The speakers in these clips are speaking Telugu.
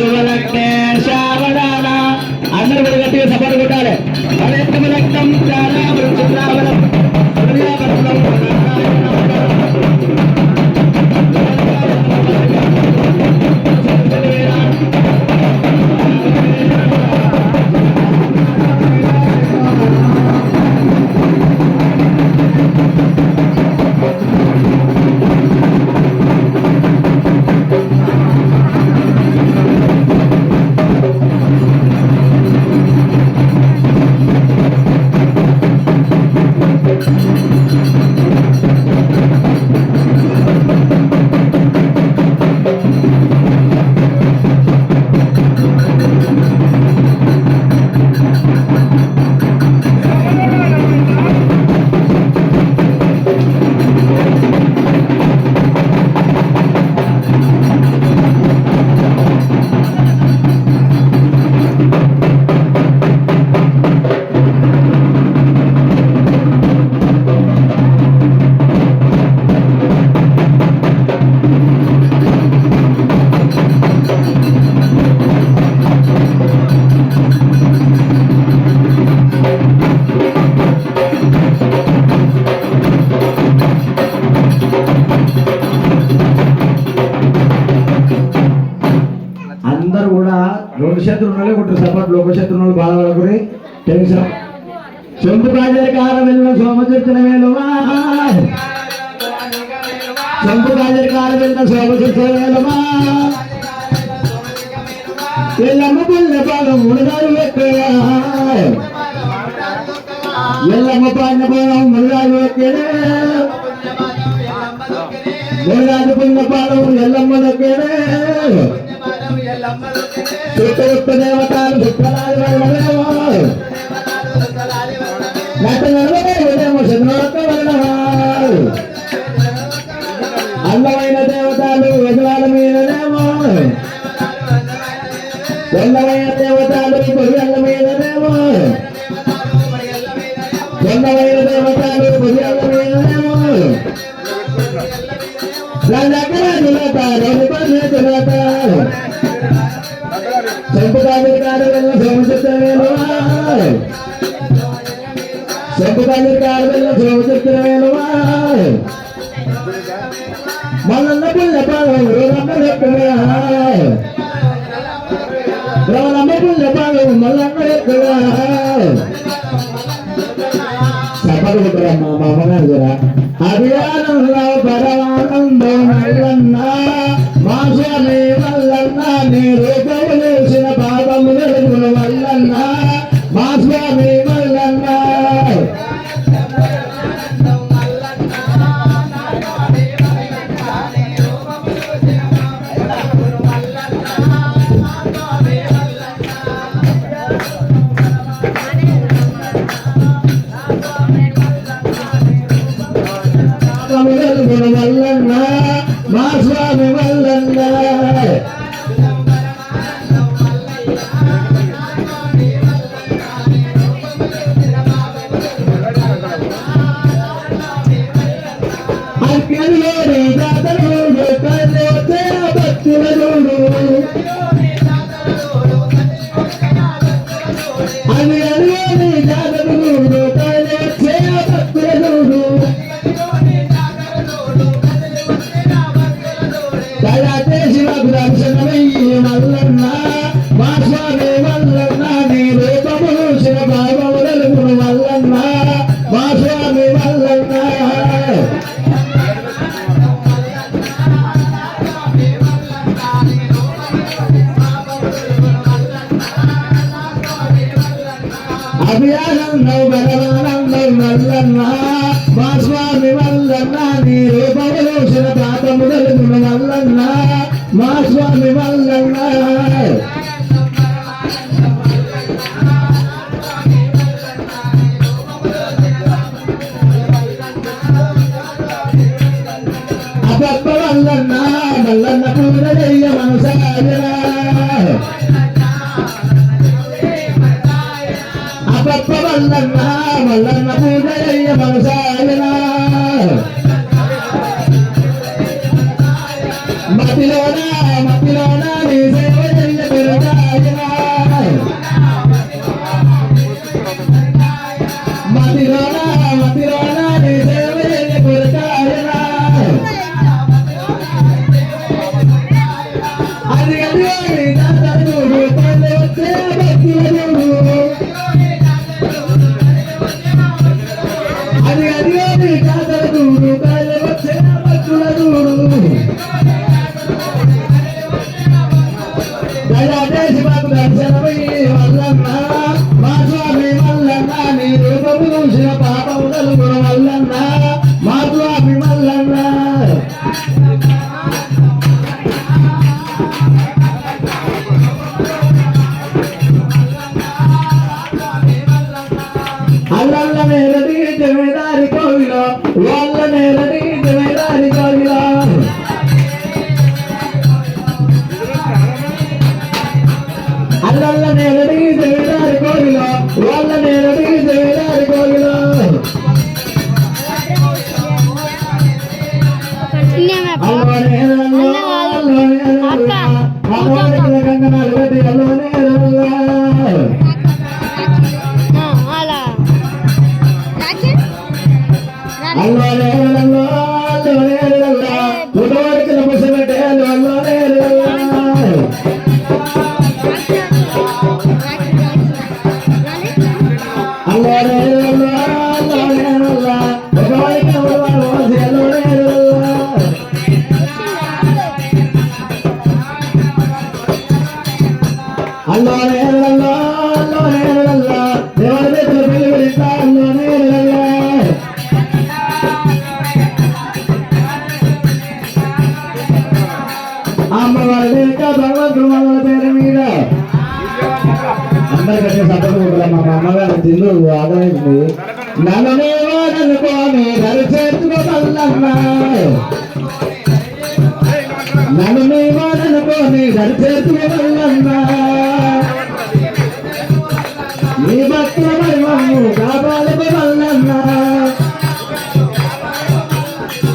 శుభలగ్నే శ్యామదాన అందరూ కూడా గట్టిగా సపోర్ట్ కొట్టాలి అదేత్తం రక్తం శత్రువులే కొట్టారు సపోర్ట్ లోక శత్రువులు బాధపడకూరి టెన్షన్ సొంత రాజరికారం వెళ్ళిన సోమచర్చన వేలువా సొంత రాజరికారం వెళ్ళిన సోమచర్చన వేలువా ఎల్లమ్మ పుల్ల పాదం మునగాడు ఎక్కడా ఎల్లమ్మ పాడిన పాదం మునగాడు ఎక్కడే మునగాడు పుల్ల పాదం ఎల్లమ్మ దగ్గరే చుట్టూత్త దేవతలు చుట్టలాది వెళ్ళవేమో అందమైన దేవతలు వజలాల మీదనేమో అందమైన దేవతలు పొయ్యల మీదనేమో అందమైన దేవతలు పొయ్యల మీదనేమో దగ్గర నిలతారు మల్లన్న పుల్ల పాదం రోలమ్మ లెక్కగా రోలమ్మ పుల్ల పాదం మల్లన్న లెక్కగా సపడుకుంటారమ్మా మా అభియానంలో పరమానందం I'm a అందరికంటే సపోర్ట్ కూడా మా అమ్మగారు తిండు ఆదాయింది నలనేవాడనుకోని దరిచేతుల మల్లమ్మ నీ భక్తుల మర్మము కాపాలకు వల్లన్న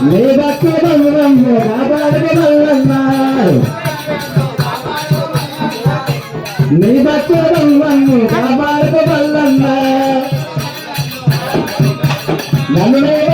నీ భక్తుల మర్మము కాపాలకు నన్ను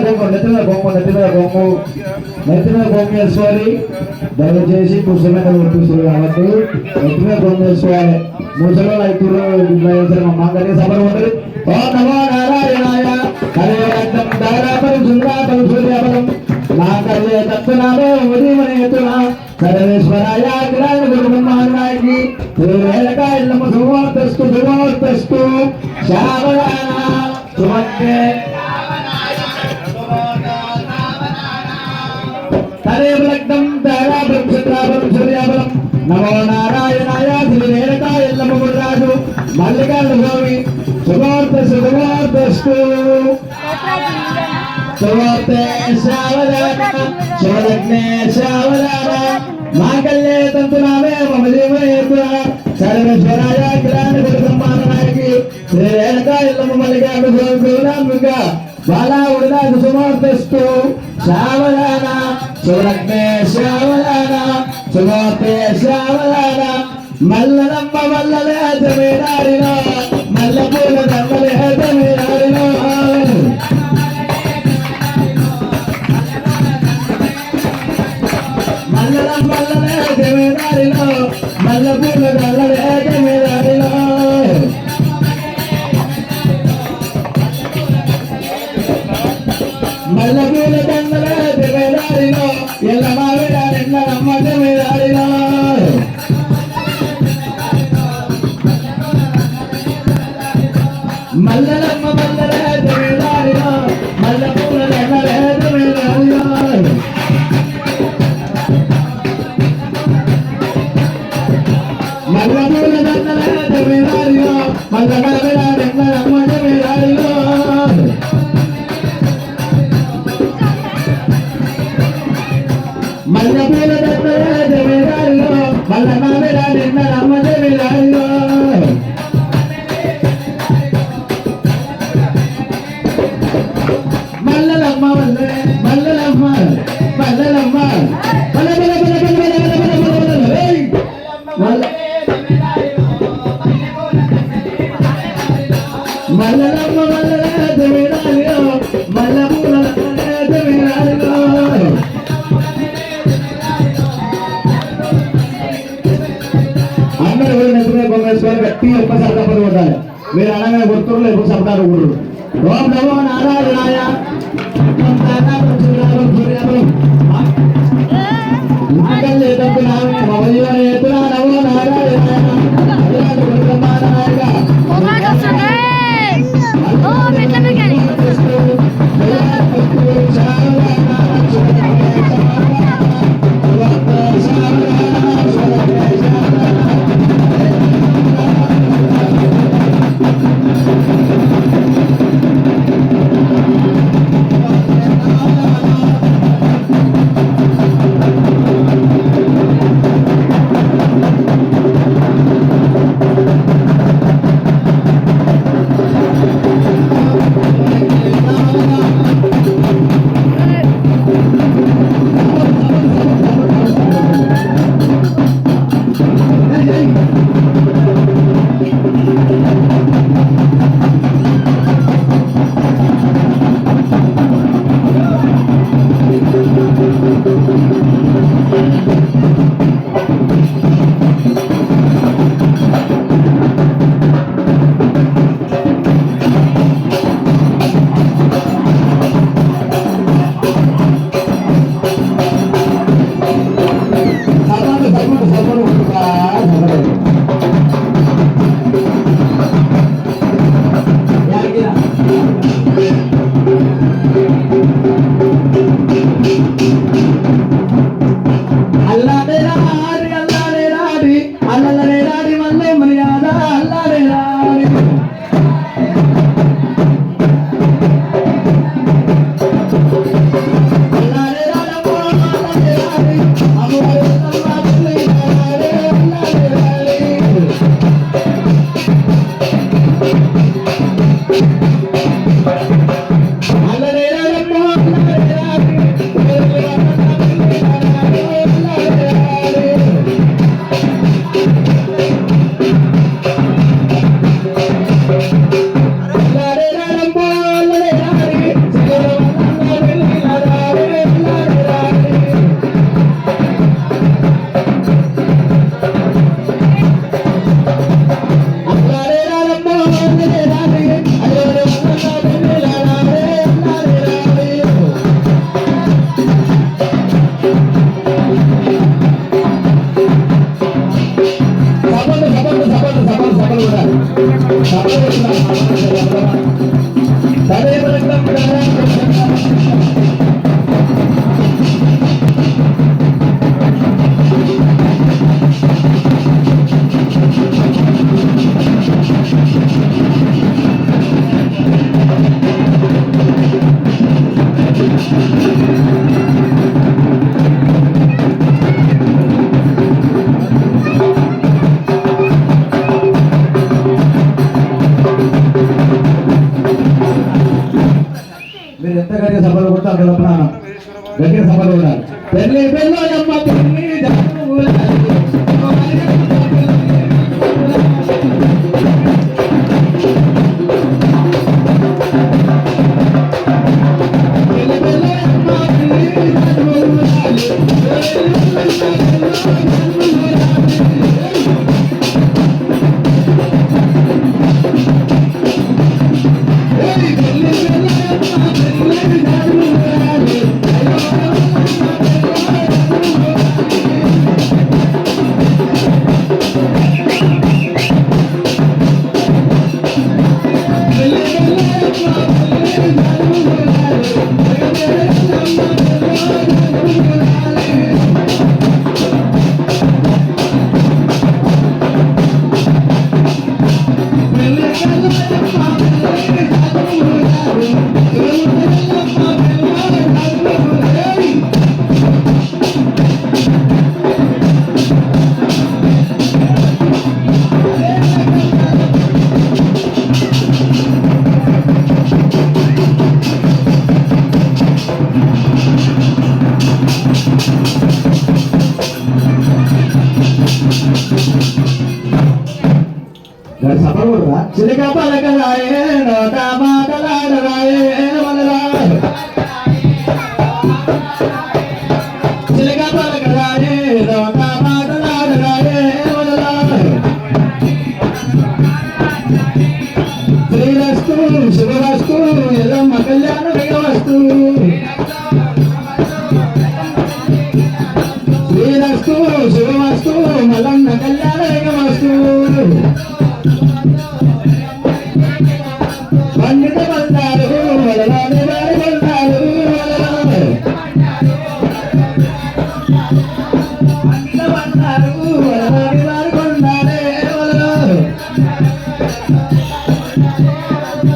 బొమ్మ నెత్తిన బొమ్మ నెత్తిన బొమ్మ నెత్తిన బొమ్మేశ్వరి దయచేసి ముసలిమలు ఒప్పిస్తున్నారు కాబట్టి నెత్తిన బొమ్మేశ్వరి ముసలి రైతులు మా కలిగి సభలు ఉండదు ఓ నమో నారాయణాయ కలయరక్తం దారాపరం సుందరాపరం సూర్యాపరం నా సుమంతే తారాబలం చంద్రాబలం సూర్యాబలం నమో నారాయణాయ శ్రీరేణకాయ నమోదాసు మల్లికార్జున స్వామి శుభార్త శుభార్తస్తు శుభార్తే శ్రావదాన శుభలగ్నే శ్రావదాన మాంగళ్యే తంతునామే మమ జీవనేతున సర్వేశ్వరాయ కిరాణి సన్మానాయకి శ్రీరేణకాయ నమ మల్లికార్జున స్వామి గురునామిక బాలా ఉడిదాసు శుభార్తస్తు శ్రావదాన సురగ్నే శ్రావణ సుగోపే శ్రావణ మల్లనమ్మ మల్లలే హజమేనారిన మల్లపూల దమ్మలే హజమేనారిన మల్లనమ్మ మల్లలే హజమేనారిన మల్లపూల దమ్మలే మల్లెపూల దత్తరాజ వేదాల్లో మల్ల మామిడ నిన్న రమ్మజ వేదాల్లో Raya Tentara Perjuangan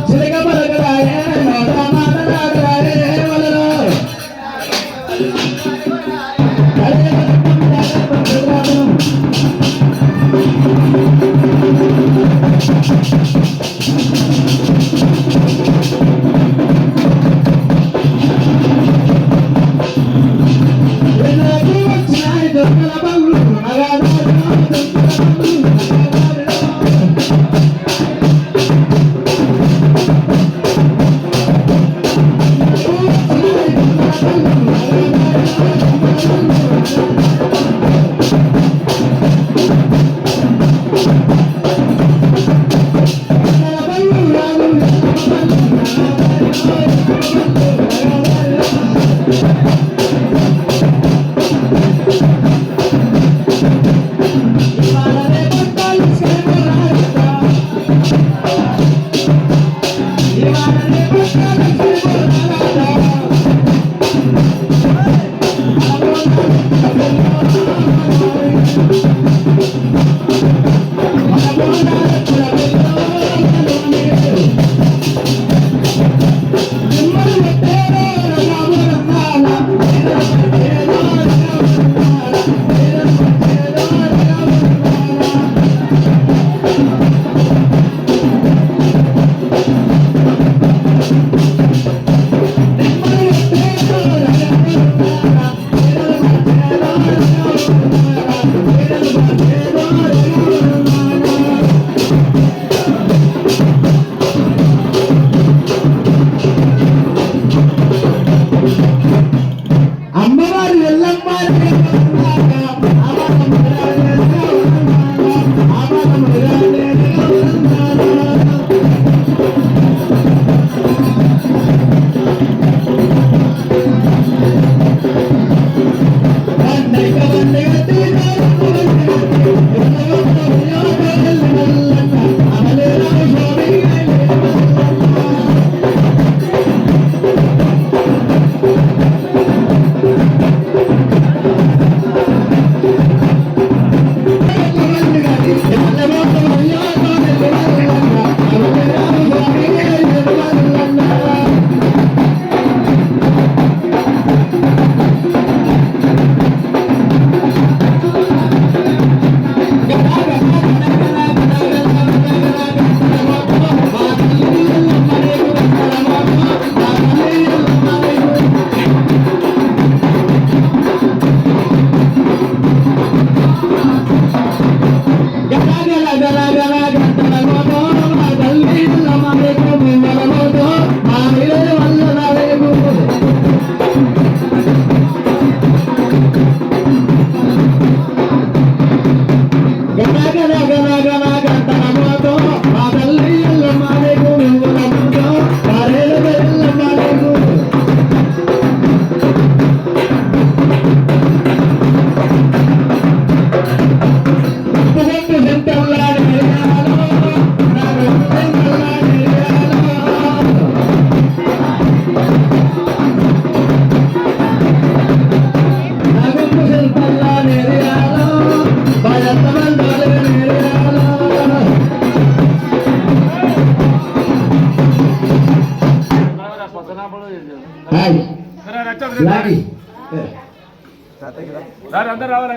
Se le அவரை